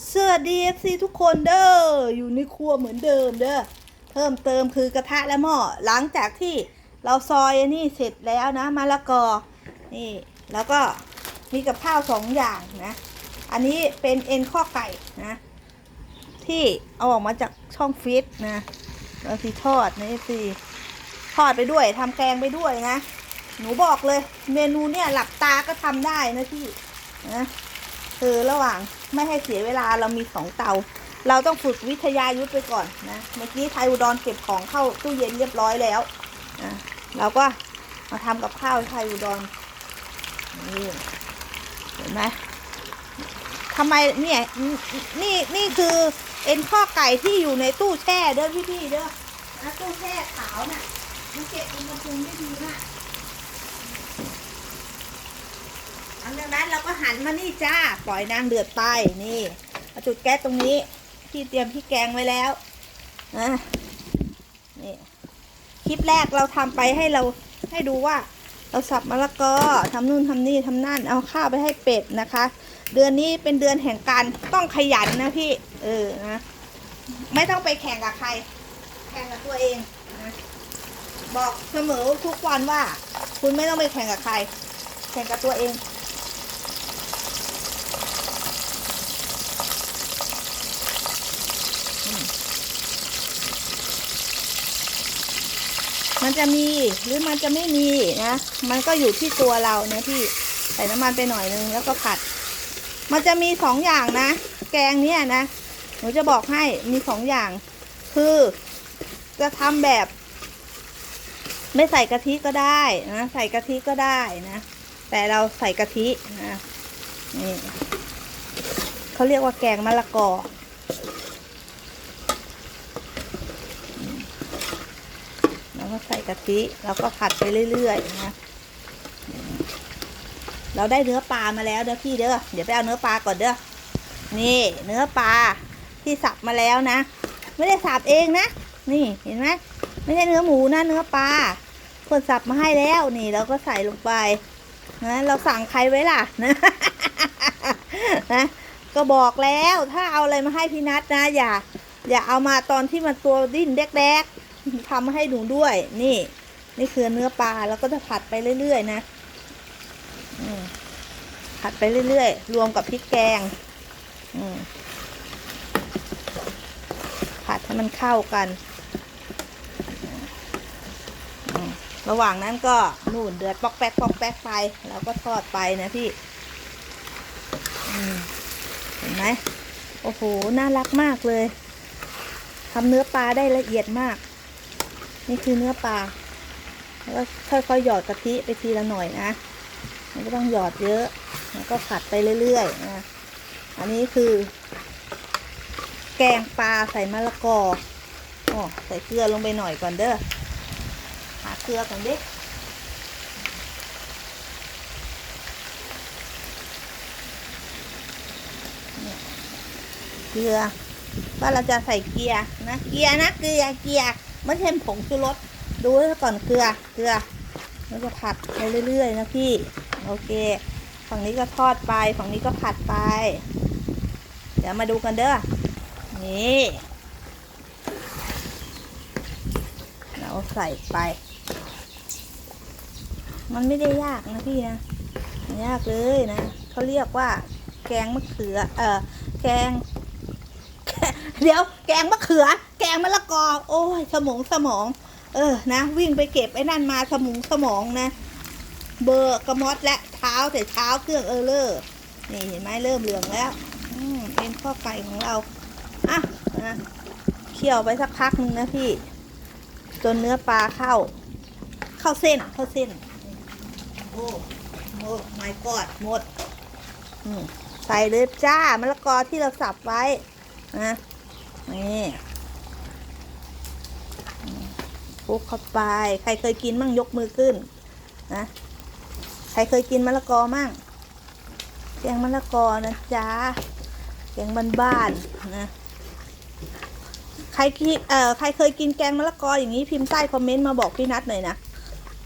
สวัสดี FC ทุกคนเด้ออยู่ในครัวเหมือนเดิมเด้อเพิ่มเติมคือกระทะและหม้อหลังจากที่เราซอยอันนี่เสร็จแล้วนะมะละกอนี่แล้วก็มีกับข้าวสองอย่างนะ อันนี้เป็นเอ็นข้อไก่นะ ที่เอาออกมาจากช่องฟิตนะเราสีทอดนะ FC ทอดไปด้วยทำแกงไปด้วยนะ หนูบอกเลย เมนูเนี่ยหลับตาก็ทำได้นะพี่นะ คือระหว่างไม่ให้เสียเวลาเรามีสองเตา เราต้องฝึกวิทยายุทธไปก่อนนะ เมื่อกี้ไทยอุดรเก็บของเข้าตู้เย็นเรียบร้อยแล้วนะเราก็มาทำกับข้าวไทยอุดรนี่เห็นไหมทำไมเนี่ยนี่นี่คือเอ็นข้อไก่ที่อยู่ในตู้แช่เด้อพี่พี่ๆเด้อนะตู้แช่ขาวน่ะมันเก็บอุณหภูมิได้ดีมาก หลังจากนั้น เราก็หันมานี่จ้า ปล่อยนางเดือดไปนี่มาจุดแก๊สตรงนี้ที่เตรียมพริกแกงไว้แล้วนะนี่คลิปแรกเราทำไปให้เราให้ดูว่า เราสับมะละกอทำนู่นทำนี่ทำนั่นเอาข้าวไปให้เป็ดนะคะ เดือนนี้เป็นเดือนแห่งการต้องขยันนะพี่เออนะไม่ต้องไปแข่งกับใคร แข่งกับตัวเองนะบอกเสมอทุกวันว่า คุณไม่ต้องไปแข่งกับใคร แข่งกับตัวเอง มันจะมีหรือมันจะไม่มีนะ มันก็อยู่ที่ตัวเรานะพี่ใส่น้ำมันไปหน่อยนึงแล้วก็ผัด มันจะมีสองอย่างนะ แกงเนี่ยนะหนูจะบอกให้มีสองอย่าง คือจะทำแบบ ไม่ใส่กะทิก็ได้นะใส่กะทิก็ได้นะ แต่เราใส่กะทินะนี่เขาเรียกว่าแกงมะละกอ แล้ว ก็ใส่กะทิแล้วก็ผัดไปเรื่อยๆนะเราได้เนื้อปลามาแล้วเด้อพี่เด้อเดี๋ยวไปเอาเนื้อปลาก่อนเด้อนี่ เนื้อปลาที่สับมาแล้วนะ ไม่ได้สับเองนะนี่เห็นไหมไม่ใช่เนื้อหมูนะเนื้อปลาคนสับมาให้แล้วนี่เราก็ใส่ลงไปนะเราสั่งใครไว้ล่ะนะนะก็บอกแล้วถ้าเอาอะไรมาให้พี่นัทนะอย่า อย่าเอามาตอนที่มันตัวดิ้นแดกๆ ทำให้หนูด้วย นี่ นี่คือเนื้อปลาแล้วก็จะผัดไปเรื่อยๆนะผัดไปเรื่อยๆ รวมกับพริกแกงผัดให้มันเข้ากัน ระหว่างนั้นก็นู่นเดือดปอกแป๊กปอกแป๊กไป แล้วก็ทอดไปนะพี่เห็นไหมโอ้โห น่ารักมากเลยทำเนื้อปลาได้ละเอียดมาก นี่คือเนื้อปลาแล้วก็ค่อยๆหยอดกะทิไปทีละหน่อยนะไม่ต้องหยอดเยอะ แล้วก็ผัดไปเรื่อยๆนะอันนี้คือ แกงปลาใส่มะละกออ๋อใส่เกลือลงไปหน่อยก่อนเด้อหาเกลือก่อนเด้เนี่ยเกลือว่าเราจะใส่เกียร์นะเกียร์นะเกลือเกียร์ ไม่ใช่ผงชูรสดูก่อนเกลือเกลือแล้วก็ผัดไปเรื่อยๆนะพี่ โอเค ฝั่งนี้ก็ทอดไป ฝั่งนี้ก็ผัดไป เดี๋ยวมาดูกันเด้อ นี่ เราใส่ไป มันไม่ได้ยากนะพี่นะไม่ยากเลยนะ เขาเรียกว่าแกงมะเขือ เออแกง เดี๋ยวแกงมะเขือ แกงมะละกอ โอ้ยสมองสมอง เออนะ วิ่งไปเก็บไอ้นั่นมาสมองสมองนะ เบอร์กระมอดและเท้าแต่เท้าเครื่องเออเลอร์นี่เห็นไหมเริ่มเหลืองแล้วเป็นข้อไก่ของเราอะนะเคี่ยวไปสักพักนึงนะพี่จนเนื้อปลาเข้า เข้าเส้นเข้าเส้น โอ้โอ้ my god หมดอืมใส่เลยจ้ามะละกอที่เราสับไว้นะ นี่คลุกเข้าไป ใครเคยกินมั่งยกมือขึ้นนะใครเคยกินมะละกอมั่งแกงมะละกอนะจ๊ะแกงบ้านๆนะใครกินเอ่อใครเคยกินแกงมะละกออย่างนี้พิมพ์ใต้คอมเมนต์มาบอกพี่นัทหน่อยนะ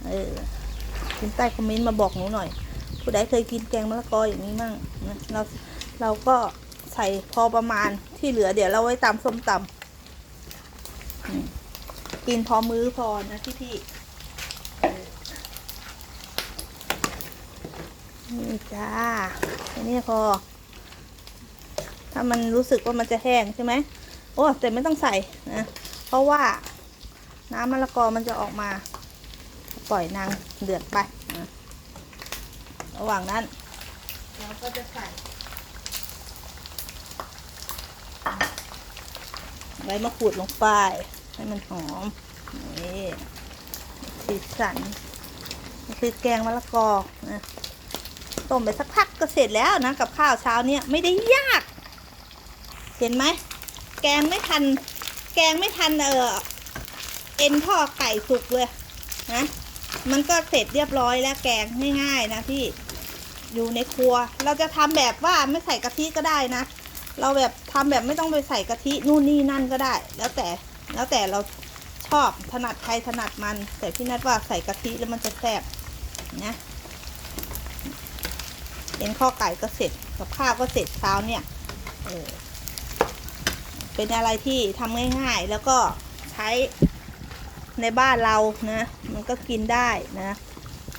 เออพิมพ์ใต้คอมเมนต์มาบอกหนูหน่อย ผู้ใดเคยกินแกงมะละกออย่างนี้มั่งนะเราเราก็ ใส่พอประมาณที่เหลือเดี๋ยวเราไว้ตำส้มตำกินพอมื้อพอนะพี่พี่ๆนี่จ้าแค่นี้พอ ถ้ามันรู้สึกว่ามันจะแห้งใช่ไหมโอ้แต่ไม่ต้องใส่นะเพราะว่าน้ำมะละกอมันจะออกมา ปล่อยนางเดือดไปนะระหว่างนั้น เราก็จะใส่ ใบมะกรูดลงไป ให้มันหอม นี่สีสันนี่คือแกงมะละกอนะต้มไปสักพักก็เสร็จแล้วนะ กับข้าวเช้าเนี้ยไม่ได้ยาก เห็นไหม แกงไม่ทัน แกงไม่ทันเออเอ็นท่อไก่สุกเลยนะมันก็เสร็จเรียบร้อยแล้วแกงง่ายๆนะพี่อยู่ในครัว เราจะทำแบบว่าไม่ใส่กะทิก็ได้นะ เราแบบ ทำแบบไม่ต้องไปใส่กะทินู่นนี่นั่นก็ได้ แล้วแต่แล้วแต่เราชอบถนัดใครถนัดมัน แต่พี่นัดว่าใส่กะทิแล้วมันจะแซ่บนะเอ็นข้อไก่ก็เสร็จกับข้าวก็เสร็จเช้าเนี่ยเออเป็นอะไรที่ทำง่ายๆ แล้วก็ใช้ในบ้านเรานะ มันก็กินได้นะ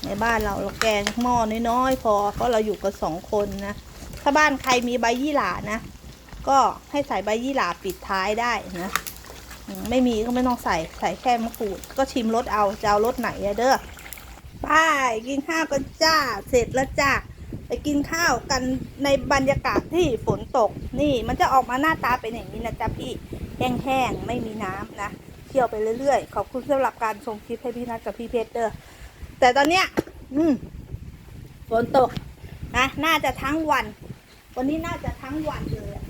ในบ้านเราเราแกงหม้อน้อยๆพอเพราะเราอยู่กันสองคนนะ ถ้าบ้านใครมีใบยี่หร่านะ ก็ให้ใส่ใบยี่หร่าปิดท้ายได้นะไม่มีก็ไม่ต้องใส่ใส่แค่มะกรูด ก็ชิมรสเอาจะเอารสไหนเด้อไปกินข้าวกันจ้า เสร็จแล้วจ้าไปกินข้าวกันในบรรยากาศที่ฝนตก นี่มันจะออกมาหน้าตาเป็นอย่างนี้นะจ๊ะพี่แห้งๆไม่มีน้ำนะเที่ยวไปเรื่อยๆ ขอบคุณสำหรับการชมคลิปให้พี่นัทกับพี่เพชรเด้อแต่ตอนเนี้ย อืมฝนตกนะน่าจะทั้งวัน วันนี้น่าจะทั้งวันเลยอะ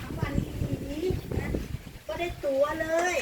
ทั้งวันนี้นะ ก็ ได้ตัวเลย